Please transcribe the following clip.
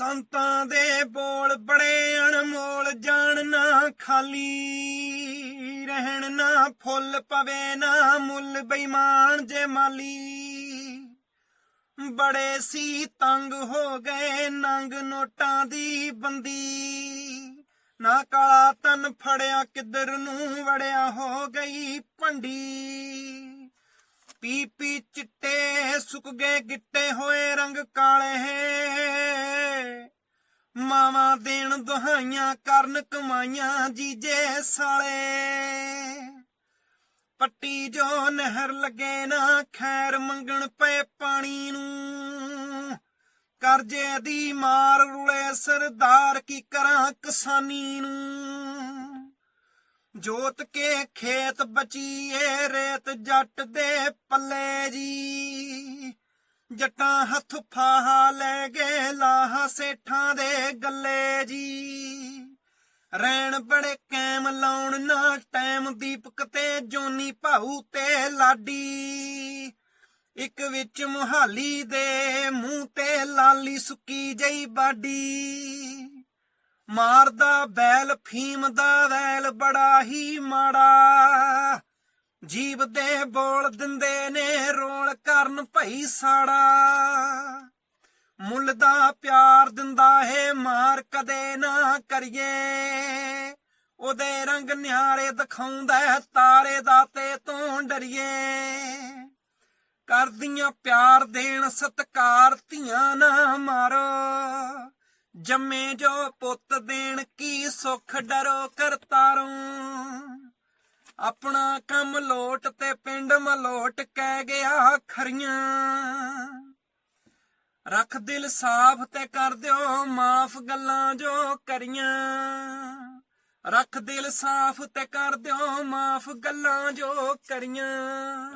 ਸੰਤਾਂ ਦੇ ਬੋਲ ਬੜੇ ਅਣਮੋਲ, ਜਾਣ ਨਾ ਖਾਲੀ, ਰਹਿਣ ਨਾ ਫੁੱਲ, ਪਵੇ ਨਾ ਮੁੱਲ, ਬੇਈਮਾਨ ਜੇ ਮਾਲੀ। ਬੜੇ ਸੀ ਤੰਗ ਹੋ ਗਏ ਨੰਗ ਨੋਟਾਂ ਦੀ ਬੰਦੀ। ਨਾ ਕਾਲਾ ਤਨ ਫੜਿਆ, ਕਿੱਧਰ ਨੂੰ ਵੜਿਆ ਹੋ ਗਈ ਭੰਡੀ। ਪੀ ਪੀ ਚਿੱਟੇ ਸੁੱਕ ਗਏ ਗਿੱਟੇ ਹੋਏ ਰੰਗ ਕਾਲੇ ਦੇਣ ਦੁਹਾਈਆਂ ਕਰਨ ਕਮਾਈਆਂ ਜੀਜੇ ਸਾਲੇ। ਪੱਟੀ ਜੋ ਨਹਿਰ ਲਗੇ ਨਾ, ਖੈਰ ਮੰਗਣ ਪਏ ਪਾਣੀ ਨੂੰ। ਕਰਜ਼ੇ ਦੀ ਮਾਰ ਰੁਲੇ ਸਰਦਾਰ, ਕੀ ਕਰਾਂ ਕਿਸਾਨੀ ਨੂੰ। ਜੋਤ ਕੇ ਖੇਤ ਬਚੀਏ, ਰੇਤ ਜੱਟ ਦੇ ਪੱਲੇ ਜੀ। ਜੱਟਾਂ ਹੱਥ ਫਾਹਾ ਲੈ ਗਏ ਲਾਹਾ ਸੇਠਾਂ ਦੇ ਗੱਲੇ ਜੀ। ਰਹਿਣ ਬੜੇ ਕੈਮ ਲਾਉਣ ਨਾ ਟਾਈਮ ਦੀਪਕ ਤੇ ਜੋਨੀ ਭਾਊ ਤੇ ਲਾਡੀ। ਇੱਕ ਵਿੱਚ ਮੁਹਾਲੀ ਦੇ ਮੂੰਹ ਤੇ ਲਾਲੀ ਸੁੱਕੀ ਜਈ ਬਾਡੀ। ਮਾਰਦਾ ਬੈਲ, ਫੀਮ ਦਾ ਵੈਲ, ਬੜਾ ਹੀ ਮਾੜਾ। ਜੀਵ ਦੇ ਬੋਲ ਦਿੰਦੇ ਨੇ ਰੋ ਕਰਨ ਭਈ ਸਾੜਾ। ਮੁੱਲ ਦਾ ਪਿਆਰ ਦਿੰਦਾ ਹੈ, ਮਾਰ ਕਦੇ ਨਾ ਕਰੀਏ। ਉਹਦੇ ਰੰਗ ਨਿਹਾਰੇ ਦਿਖਾਉਂਦਾ ਤਾਰੇ ਦਾ ਤੇ ਤੋਂ ਡਰੀਏ। ਕਰਦੀਆਂ ਪਿਆਰ ਦੇਣ, ਸਤਕਾਰ ਧੀਆਂ ਨਾ ਮਾਰੋ। ਜੰਮੇ ਜੋ ਪੁੱਤ ਦੇਣ, ਕੀ ਸੁੱਖ ਡਰੋ ਕਰਤਾਰੋਂ। ਆਪਣਾ ਕੰਮ ਲੋਟ ਤੇ ਪਿੰਡ ਮਲੋਟ ਕਹਿ ਗਿਆ ਖਰੀਆਂ। ਰੱਖ ਦਿਲ ਸਾਫ਼ ਤੇ ਕਰ ਦਿਓ, ਮਾਫ ਗੱਲਾਂ ਜੋ ਕਰੀਆਂ। ਰੱਖ ਦਿਲ ਸਾਫ਼ ਤੇ ਕਰ ਦਿਓ, ਮਾਫ ਗੱਲਾਂ ਜੋ ਕਰੀਆਂ।